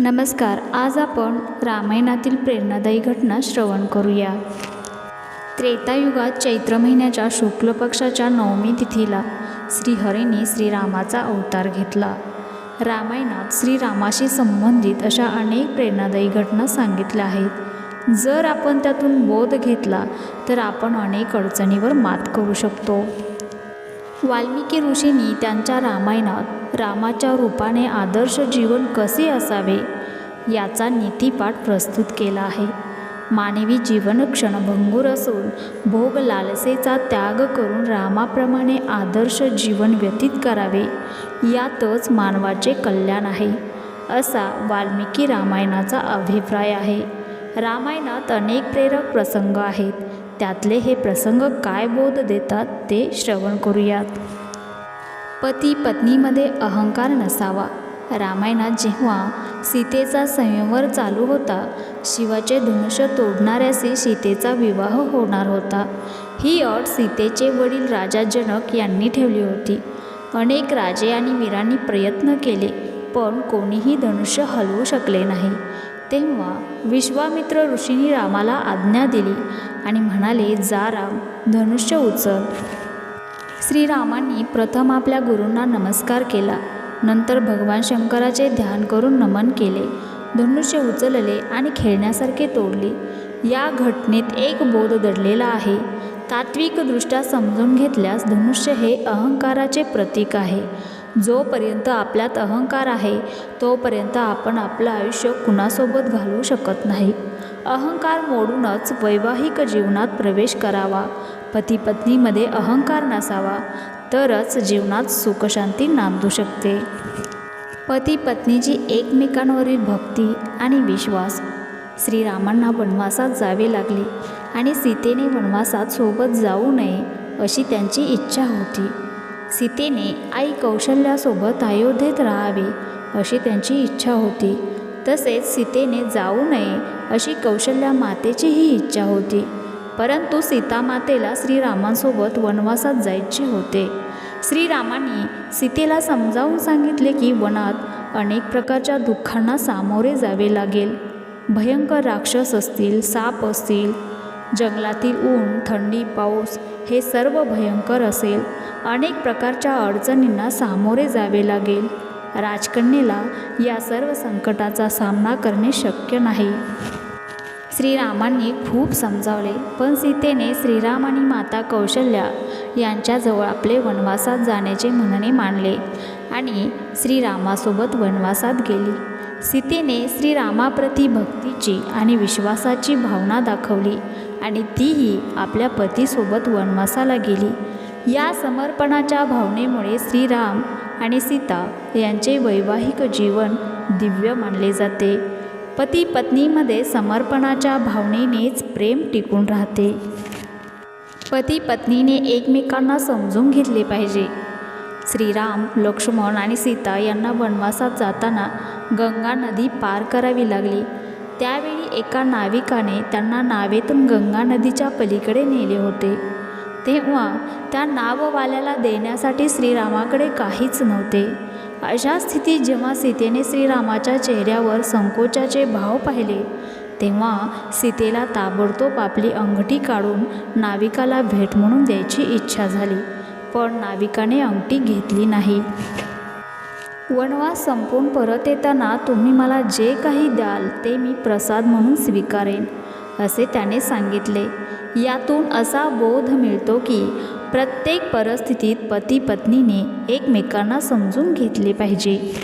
नमस्कार आज आपण रामायणातील प्रेरणादायी घटना श्रवण करूया. त्रेतायुगात चैत्र महिन्याच्या शुक्ल पक्षाच्या नवमी तिथीला श्रीहरीने श्रीरामाचा अवतार घेतला. रामायणात श्रीरामाशी संबंधित अशा अनेक प्रेरणादायी घटना सांगितल्या आहेत. जर आपण त्यातून बोध घेतला तर आपण अनेक अडचणीवर मात करू शकतो. वाल्मिकी ऋषींनी त्यांच्या रामायणात रामाच्या रूपाने आदर्श जीवन कसे असावे याचा नीतीपाठ प्रस्तुत केला आहे. मानवी जीवन क्षणभंगूर असून भोग लालसेचा त्याग करून रामाप्रमाणे आदर्श जीवन व्यतीत करावे यातच मानवाचे कल्याण आहे असा वाल्मिकी रामायणाचा अभिप्राय आहे. रामायणात अनेक प्रेरक प्रसंग आहेत त्यातले हे प्रसंग काय बोध देतात ते श्रवण करूयात. पती पत्नीमध्ये अहंकार नसावा. रामायणात जेव्हा सीतेचा संयमवर चालू होता शिवाचे धनुष्य तोडणाऱ्याशी सीतेचा विवाह होणार होता. ही अट सीतेचे वडील राजा जनक यांनी ठेवली होती. अनेक राजे आणि वीरांनी प्रयत्न केले पण कोणीही धनुष्य हलवू शकले नाही. तेव्हा विश्वामित्र ऋषींनी रामाला आज्ञा दिली आणि म्हणाले जा राम धनुष्य उचल. श्रीरामांनी प्रथम आपल्या गुरूंना नमस्कार केला. नंतर भगवान शंकराचे ध्यान करून नमन केले. धनुष्य उचलले आणि खेळण्यासारखे तोडले. या घटनेत एक बोध दडलेला आहे. तात्विकदृष्ट्या समजून घेतल्यास धनुष्य हे अहंकाराचे प्रतीक आहे. जोपर्यंत आपल्यात अहंकार आहे तोपर्यंत आपण आपलं आयुष्य कुणासोबत घालवू शकत नाही. अहंकार मोडूनच वैवाहिक जीवनात प्रवेश करावा. पतीपत्नीमध्ये अहंकार नसावा तरच जीवनात सुखशांती नांदू शकते. पती पत्नीची एकमेकांवरील भक्ती आणि विश्वास. श्रीरामांना वनवासात जावे लागले आणि सीतेने वनवासात सोबत जाऊ नये अशी त्यांची इच्छा होती. सीतेने आई कौशल्यासोबत अयोध्येत राहावे अशी त्यांची इच्छा होती. तसेच सीतेने जाऊ नये अशी कौशल्या मातेचीही इच्छा होती. परंतु सीतामातेला श्रीरामांसोबत वनवासात जायचे होते. श्रीरामांनी सीतेला समजावून सांगितले की वनात अनेक प्रकारच्या दुःखांना सामोरे जावे लागेल. भयंकर राक्षस असतील साप असतील जंगलातील ऊन थंडी पाऊस हे सर्व भयंकर असेल. अनेक प्रकारच्या अडचणींना सामोरे जावे लागेल. राजकन्येला या सर्व संकटाचा सामना करणे शक्य नाही. श्रीरामांनी खूप समजावले पण सीतेने श्रीराम आणि माता कौशल्या यांच्याजवळ आपले वनवासात जाण्याचे म्हणणे मांडले आणि श्रीरामासोबत वनवासात गेली. सीतेने श्रीरामाप्रती भक्तीची आणि विश्वासाची भावना दाखवली आणि तीही आपल्या पतीसोबत वनवासाला गेली. या समर्पणाच्या भावनेमुळे श्रीराम आणि सीता यांचे वैवाहिक जीवन दिव्य मानले जाते. पती पत्नीमध्ये समर्पणाच्या भावनेनेच प्रेम टिकून राहते. पती पत्नीने एकमेकांना समजून घेतले पाहिजे. श्रीराम लक्ष्मण आणि सीता यांना वनवासात जाताना गंगा नदी पार करावी लागली. त्यावेळी एका नाविकाने त्यांना नावेतून गंगा नदीच्या पलीकडे नेले होते. तेव्हा त्या नाववाल्याला देण्यासाठी श्रीरामाकडे काहीच नव्हते. अशा स्थितीत जेव्हा सीतेने श्रीरामाच्या चेहऱ्यावर संकोचाचे भाव पाहिले तेव्हा सीतेला ताबडतोब आपली अंगठी काढून नाविकाला भेट म्हणून द्यायची इच्छा झाली पण नाविकाने अंगठी घेतली नाही. वनवास संपून परत येताना तुम्ही मला जे काही द्याल ते मी प्रसाद म्हणून स्वीकारेन. असे त्याने सांगितले. यातून असा बोध मिळतो की प्रत्येक परिस्थितीत पती पत्नीने एकमेकांना समजून घेतले पाहिजे.